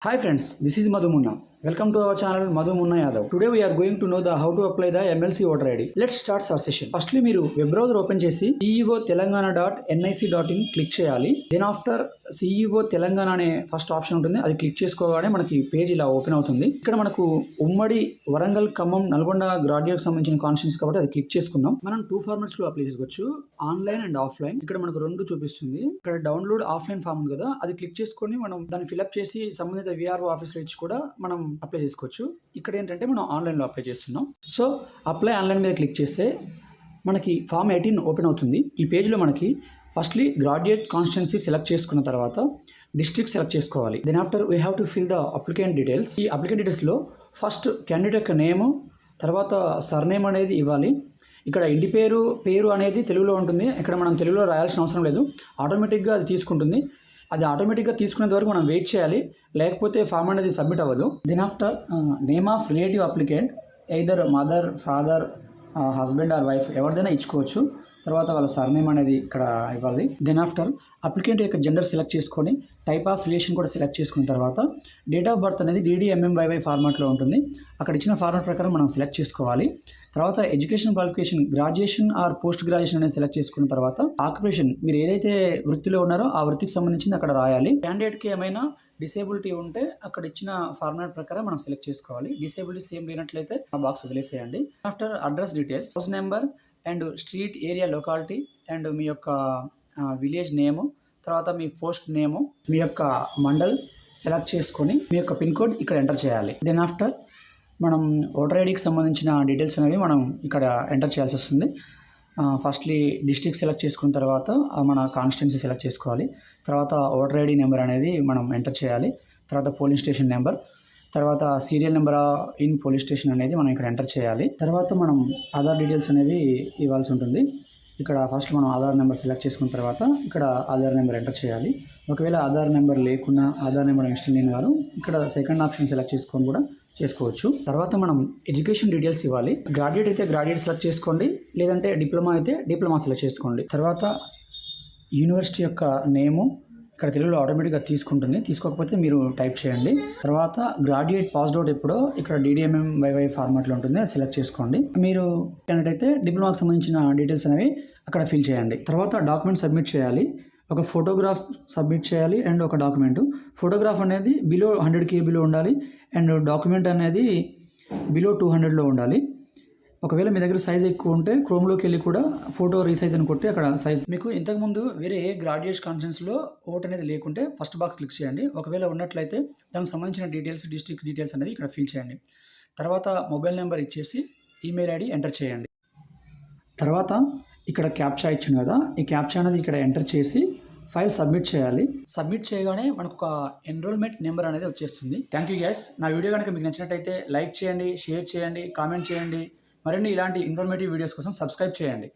Hi friends, this is Madhu Munna. Welcome to our channel Madhu Munna Yadav. Today we are going to know the how to apply the MLC voter ID. Let's start our session. Firstly మీరు web browser open చేసి CEO Telangana dot NIC dot in click చేయాలి then after CEO Telangana అనే first option ఉంటుంది అది click చేసుకోగానే మనకి page ఇలా open అవుతుంది ఇక్కడ మనకు ఉమ్మడి వరంగల్ ఖమ్మం నల్గొండ గ్రాడ్యుయేట్ సంబంధించిన కాన్స్టిట్యూన్స్ కాబట్టి అది క్లిక్ చేసుకుందాం మనం టూ ఫార్మాట్స్లో అప్లై చేసుకోవచ్చు ఆన్లైన్ అండ్ ఆఫ్లైన్ ఇక్కడ మనకు రెండు చూపిస్తుంది ఇక్కడ డౌన్లోడ్ ఆఫ్లైన్ ఫామ్ ఉంది కదా అది క్లిక్ చేసుకొని మనం దాన్ని ఫిల్అప్ చేసి సంబంధిత విఆర్ఓ ఆఫీస్లో ఇచ్చి కూడా మనం అప్లై చేసుకోవచ్చు. ఇక్కడ ఏంటంటే మనం ఆన్లైన్లో అప్లై చేస్తున్నాం. సో అప్లై ఆన్లైన్ మీద క్లిక్ చేస్తే మనకి ఫామ్ ఎయిటీన్ ఓపెన్ అవుతుంది. ఈ పేజ్లో మనకి ఫస్ట్లీ గ్రాడ్యుయేట్ కాన్స్టిట్యున్సీ సెలెక్ట్ చేసుకున్న తర్వాత డిస్ట్రిక్ట్ సెలెక్ట్ చేసుకోవాలి. Then after we have to fill the applicant details ఈ అప్లికెంట్ డీటెయిల్స్లో ఫస్ట్ క్యాండిడేట్ యొక్క నేము తర్వాత సర్నేమ్ అనేది ఇవ్వాలి. ఇక్కడ ఇంటి పేరు పేరు అనేది తెలుగులో ఉంటుంది. ఇక్కడ మనం తెలుగులో రాయాల్సిన అవసరం లేదు. ఆటోమేటిక్గా అది తీసుకుంటుంది. అది ఆటోమేటిక్గా తీసుకునేంత వరకు మనం వెయిట్ చేయాలి. లేకపోతే ఫామ్ అనేది సబ్మిట్ అవ్వదు. Then after name of relative applicant either mother father husband or wife ఎవరిదైనా ఇచ్చుకోవచ్చు. తర్వాత వాళ్ళ సర్నేమ్ అనేది ఇక్కడ ఇవ్వాలి. దెన్ ఆఫ్టర్ అప్లికెంట్ యొక్క జెండర్ సెలెక్ట్ చేసుకొని టైప్ ఆఫ్ రిలేషన్ కూడా సెలెక్ట్ చేసుకున్న తర్వాత డేట్ ఆఫ్ బర్త్ అనేది డీడీఎంఎంవైవై ఫార్మాట్లో ఉంటుంది. అక్కడ ఇచ్చిన ఫార్మాట్ ప్రకారం మనం సెలెక్ట్ చేసుకోవాలి. తర్వాత education qualification graduation or post graduation అనేది సెలెక్ట్ చేసుకున్న తర్వాత ఆక్యుపేషన్ మీరు ఏదైతే వృత్తిలో ఉన్నారో ఆ వృత్తికి సంబంధించింది అక్కడ రాయాలి. క్యాండిడేట్కి ఏమైనా డిసేబిలిటీ ఉంటే అక్కడ ఇచ్చిన ఫార్మాట్ ప్రకారం మనం సెలెక్ట్ చేసుకోవాలి. డిసేబిలిటీ సేమ్ లేనట్లయితే ఆ బాక్స్ వదిలేసేయండి. After address details house number and street area locality and మీ యొక్క విలేజ్ నేము తర్వాత మీ పోస్ట్ నేము మీ యొక్క మండల్ సెలెక్ట్ చేసుకొని మీ యొక్క పిన్ కోడ్ ఇక్కడ ఎంటర్ చేయాలి. దెన్ ఆఫ్టర్ మనం ఓటర్ ఐడికి సంబంధించిన డీటెయిల్స్ అనేవి మనం ఇక్కడ ఎంటర్ చేయాల్సి వస్తుంది. ఫస్ట్లీ డిస్ట్రిక్ట్ సెలెక్ట్ చేసుకున్న తర్వాత మన కాన్స్టిట్యున్సీ సెలెక్ట్ చేసుకోవాలి. తర్వాత ఓటర్ ఐడి నెంబర్ అనేది మనం ఎంటర్ చేయాలి. తర్వాత పోలింగ్ స్టేషన్ నెంబర్ తర్వాత serial number in police station అనేది మనం ఇక్కడ ఎంటర్ చేయాలి. తర్వాత మనం ఆధార్ డీటెయిల్స్ అనేవి ఇవ్వాల్సి ఉంటుంది. ఇక్కడ ఫస్ట్ మనం ఆధార్ నెంబర్ సెలెక్ట్ చేసుకున్న తర్వాత ఇక్కడ ఆధార్ నెంబర్ ఎంటర్ చేయాలి. ఒకవేళ ఆధార్ నెంబర్ లేకున్నా ఆధార్ నెంబర్ ఇన్స్టల్ లేని వారు ఇక్కడ సెకండ్ ఆప్షన్ సెలెక్ట్ చేసుకొని కూడా చేసుకోవచ్చు. తర్వాత మనం ఎడ్యుకేషన్ డీటెయిల్స్ ఇవ్వాలి. గ్రాడ్యుయేట్ అయితే గ్రాడ్యుయేట్ సెలెక్ట్ చేసుకోండి. లేదంటే డిప్లొమా అయితే డిప్లొమా సెలెక్ట్ చేసుకోండి. తర్వాత యూనివర్సిటీ యొక్క నేము ఇక్కడ తెలుగులో ఆటోమేటిక్గా తీసుకుంటుంది. తీసుకోకపోతే మీరు టైప్ చేయండి. తర్వాత గ్రాడ్యుయేట్ పాస్డ్ అవుట్ ఎప్పుడో ఇక్కడ డీడీఎంఎం వైవై ఫార్మాట్లో ఉంటుంది. సెలెక్ట్ చేసుకోండి. మీరు అయితే డిప్లొమాకి సంబంధించిన డీటెయిల్స్ అనేవి అక్కడ ఫిల్ చేయండి. తర్వాత డాక్యుమెంట్ సబ్మిట్ చేయాలి. ఒక ఫోటోగ్రాఫ్ సబ్మిట్ చేయాలి అండ్ ఒక డాక్యుమెంట్ ఫోటోగ్రాఫ్ అనేది బిలో హండ్రెడ్ కేబీలో ఉండాలి అండ్ డాక్యుమెంట్ అనేది బిలో టూ హండ్రెడ్లో ఉండాలి. ఒకవేళ మీ దగ్గర సైజ్ ఎక్కువ ఉంటే క్రోమ్లోకి వెళ్ళి కూడా ఫోటో రీసైజ్ అని కొట్టి అక్కడ సైజ్ మీకు ఇంతకుముందు వేరే ఏ గ్రాడ్యుయేట్ కాన్ఫరెన్స్లో ఓట్ అనేది లేకుంటే ఫస్ట్ బాక్స్ క్లిక్ చేయండి. ఒకవేళ ఉన్నట్లయితే దానికి సంబంధించిన డీటెయిల్స్ డిస్ట్రిక్ట్ డీటెయిల్స్ అనేవి ఇక్కడ ఫిల్ చేయండి. తర్వాత మొబైల్ నెంబర్ ఇచ్చేసి ఈమెయిల్ ఐడి ఎంటర్ చేయండి. తర్వాత ఇక్కడ క్యాప్చా ఇచ్చింది కదా ఈ క్యాప్చా అనేది ఇక్కడ ఎంటర్ చేసి ఫైల్ సబ్మిట్ చేయాలి. సబ్మిట్ చేయగానే మనకు ఒక ఎన్రోల్మెంట్ నెంబర్ అనేది వచ్చేస్తుంది. థ్యాంక్ యూ గ్యాస్ నా వీడియో కనుక మీకు నచ్చినట్టయితే లైక్ చేయండి షేర్ చేయండి కామెంట్ చేయండి. మరిన్ని ఇలాంటి ఇన్ఫర్మేటివ్ వీడియోస్ కోసం సబ్స్క్రైబ్ చేయండి.